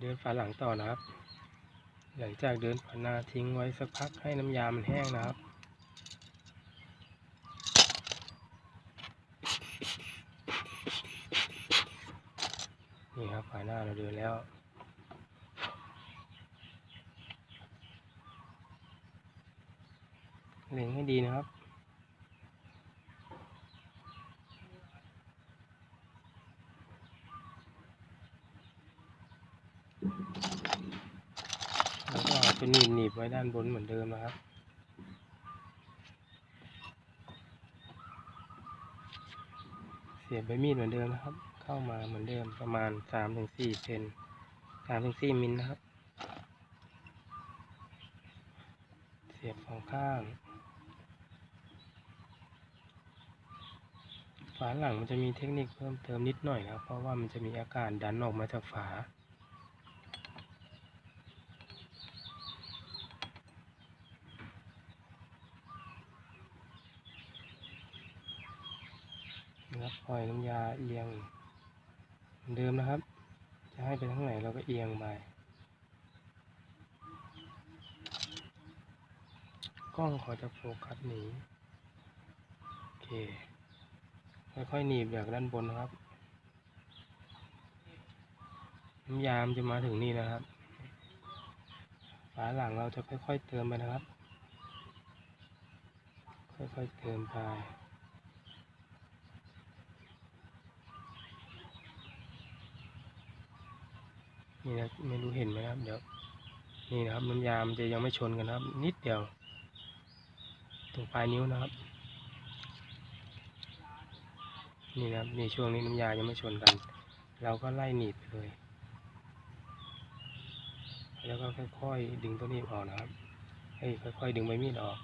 เดินฝาหลังต่อนะครับ หลังจากเดินฝาหน้าทิ้งไว้สักพักให้น้ำยามันแห้งนะครับ นี่ครับฝาหน้าเราเดินแล้วเล็งให้ดีนะครับ แล้วก็เอาตัวหนีบหนีบไว้ด้านบนเหมือนเดิมนะครับเสียบใบมีดเหมือนเดิมนะครับ เข้ามาเหมือนเดิมประมาณสามถึงสี่เซนสามถึงสี่มิลนะครับ เสียบสองข้างฝาหลังมันจะมีเทคนิคเพิ่มเติมนิดหน่อยนะครับ เพราะว่ามันจะมีอากาศดันออกมาจากฝา นะครับปล่อยน้ำยาเอียงเดิมนะครับ จะให้ไปทางไหนเราก็เอียงไปกล้องขอจะโฟกัสหนีโอเค ค่อยๆหนีบจากด้านบนนะครับน้ำยามจะมาถึงนี่นะครับฝาหลังเราจะค่อยๆเติมไปนะครับ ค่อยๆเติมไป นี่นะไม่รู้เห็นไหมครับเดี๋ยวนี่นะครับน้ำยามันจะยังไม่ชนกันนะครับ นิดเดียวตรงปลายนิ้วนะครับ นี่นะครับนี่ช่วงนี้น้ำยายังไม่ชนกัน เราก็ไล่หนีบไปเลย แล้วก็ค่อยๆดึงตัวนีบออกนะครับเฮ้ค่อยๆดึงใบมีดออก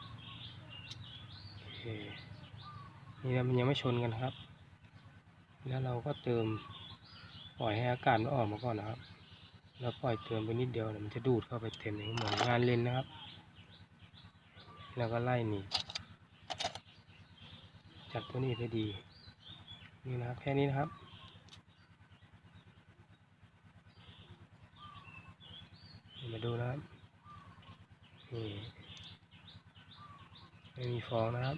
โอเคนี่นะมันยังไม่ชนกันครับ แล้วเราก็เติมปล่อยให้อากาศมันออกมาก่อนนะครับ แล้วปล่อยเติมไปนิดเดียวเดี๋ยมันจะดูดเข้าไปเต็มอย่างเหมือนงานเล่นนะครับ แล้วก็ไล่หนีจับตัวนี้ให้ดีนี่นะครับแค่นี้นะครับมาดูนะครับนี่ไม่มีฟองนะครับ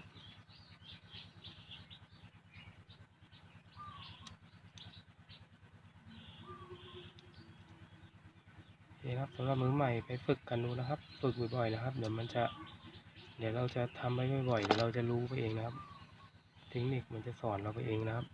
นี่ครับสำหรับมือใหม่ไปฝึกกันดูนะครับ ฝึกบ่อยๆนะครับ เดี๋ยวมันจะ เดี๋ยวเราจะทำไปบ่อยๆเดี๋ยวเราจะรู้ไปเองนะครับ เทคนิคมันจะสอนเราไปเองนะครับ